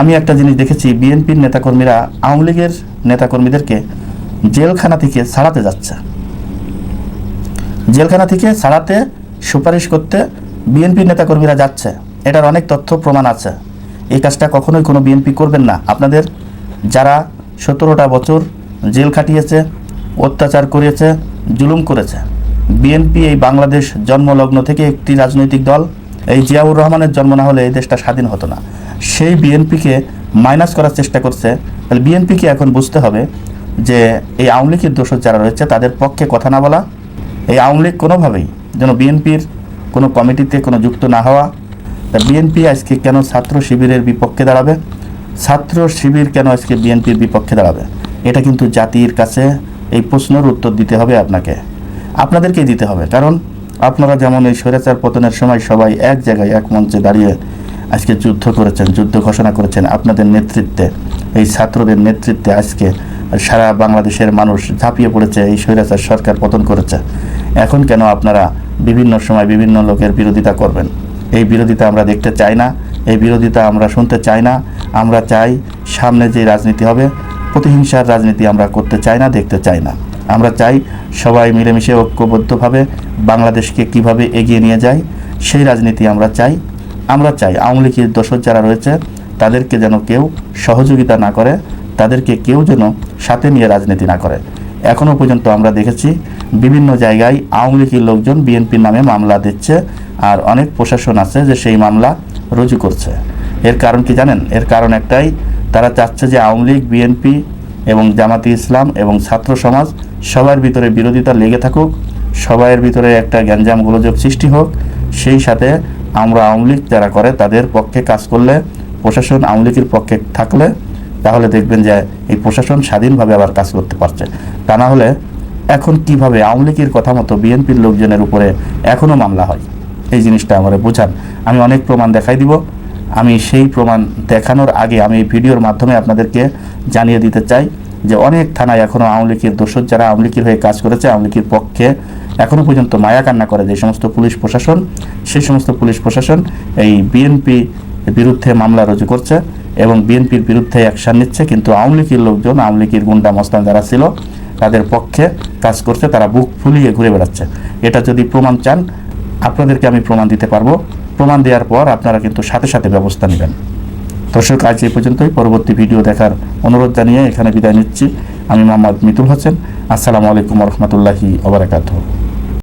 আমি একটা জিনিস দেখেছি, বিএনপির নেতাকর্মীরা আওয়ামী লীগের নেতাকর্মীদেরকে জেলখানা থেকে ছাড়াতে যাচ্ছে। জেলখানা থেকে ছাড়াতে সুপারিশ করতে বিএনপির নেতাকর্মীরা যাচ্ছে। এটার অনেক তথ্য প্রমাণ আছে। এই কাজটা কখনোই কোনো বিএনপি করবেন না। আপনাদের যারা সতেরোটা বছর জেল খাটিয়েছে, অত্যাচার করেছে, জুলুম করেছে, বিএনপি এই বাংলাদেশ জন্মলগ্ন থেকে একটি রাজনৈতিক দল, এই জিয়াউর রহমানের জন্ম না হলে এই দেশটা স্বাধীন হতো না। সেই বিএনপিকে মাইনাস করার চেষ্টা করছে। তাহলে বিএনপিকে এখন বুঝতে হবে যে এই আওয়ামী লীগের দোষর যারা রয়েছে, তাদের পক্ষে কথা না বলা, এই আওয়ামী লীগ কোনোভাবেই যেন বিএনপির কোনো কমিটিতে কোনো যুক্ত না হওয়া। তা বিএনপি আজকে কেন ছাত্র শিবিরের বিপক্ষে দাঁড়াবে? ছাত্র শিবির কেন আজকে বিএনপির বিপক্ষে দাঁড়াবে? এটা কিন্তু জাতির কাছে এই প্রশ্নের উত্তর দিতে হবে আপনাকে। আপনাদেরকেই দিতে হবে। কারণ আপনারা যেমন এই স্বৈরাচার পতনের সময় সবাই এক জায়গায়, এক মঞ্চে দাঁড়িয়ে আজকে যুদ্ধ করেছেন, যুদ্ধ ঘোষণা করেছেন আপনাদের নেতৃত্বে। এই ছাত্রদের নেতৃত্বে আজকে সারা বাংলাদেশের মানুষ ঝাঁপিয়ে পড়েছে, এই স্বৈরাচার সরকার পতন করেছে। এখন কেন আপনারা বিভিন্ন সময় বিভিন্ন লোকের বিরোধিতা করবেন? এই বিরোধিতা আমরা দেখতে চাই না, এই বিরোধিতা আমরা শুনতে চাই না। আমরা চাই সামনে যে রাজনীতি হবে, প্রতিহিংসার রাজনীতি আমরা করতে চাই না, দেখতে চাই না। আমরা চাই সবাই মিলেমিশে ঐক্যবদ্ধভাবে বাংলাদেশকে কীভাবে এগিয়ে নিয়ে যায়, সেই রাজনীতি আমরা চাই। আমরা চাই আওয়ামী লীগের দোষর যারা রয়েছে, তাদেরকে যেন কেউ সহযোগিতা না করে, তাদেরকে কেউ যেন সাথে নিয়ে রাজনীতি না করে। এখনও পর্যন্ত আমরা দেখেছি বিভিন্ন জায়গায় আওয়ামী লীগের লোকজন বিএনপির নামে মামলা দিচ্ছে আর অনেক প্রশাসন আছে যে সেই মামলা রুজু করছে। এর কারণ কি জানেন? এর কারণ একটাই, তারা চাচ্ছে যে আওয়ামী লীগ, বিএনপি এবং জামাতি ইসলাম এবং ছাত্র সমাজ সবার ভিতরে বিরোধিতা লেগে থাকুক, সবাইয়ের ভিতরে একটা গ্যাঞ্জাম গোলযোগ সৃষ্টি হোক, সেই সাথে আমরা আওয়ামী লীগ যারা করে, তাদের পক্ষে কাজ করলে, প্রশাসন আওয়ামী লীগের পক্ষে থাকলে, তাহলে দেখবেন যে এই প্রশাসন স্বাধীনভাবে আবার কাজ করতে পারছে। তা না হলে এখন কীভাবে আওয়ামী লীগের কথা মতো বিএনপির লোকজনের উপরে এখনও মামলা হয়? এই জিনিসটা আমার বোঝান। আমি অনেক প্রমাণ দেখাই দিব। আমি সেই প্রমাণ দেখানোর আগে আমি এই ভিডিওর মাধ্যমে আপনাদেরকে জানিয়ে দিতে চাই যে অনেক থানায় এখনও আওয়ামী লীগের দোষর যারা আওয়ামী লীগের হয়ে কাজ করেছে, আওয়ামী লীগের পক্ষে এখনও পর্যন্ত মায়া কান্না করে যে সমস্ত পুলিশ প্রশাসন, সেই সমস্ত পুলিশ প্রশাসন এই বিএনপি বিরুদ্ধে মামলা রুজু করছে এবং বিএনপির বিরুদ্ধে অ্যাকশন নিচ্ছে। কিন্তু আওয়ামী লীগের লোকজন, আওয়ামী লীগের গুন্ডা মস্তান যারা ছিল, তাদের পক্ষে কাজ করছে, তারা বুক ফুলিয়ে ঘুরে বেড়াচ্ছে। এটা যদি প্রমাণ চান, আপনাদেরকে আমি প্রমাণ দিতে পারব। প্রমাণ দেওয়ার পর আপনারা কিন্তু সাথে সাথে ব্যবস্থা নেবেন। দর্শক, আজ এই পর্যন্তই। পরবর্তী ভিডিও দেখার অনুরোধ জানিয়ে এখানে বিদায় নিচ্ছি। আমি মোহাম্মদ মিতুল হোসেন। আসসালামু আলাইকুম রহমতুল্লাহি ওবরাকাতুহ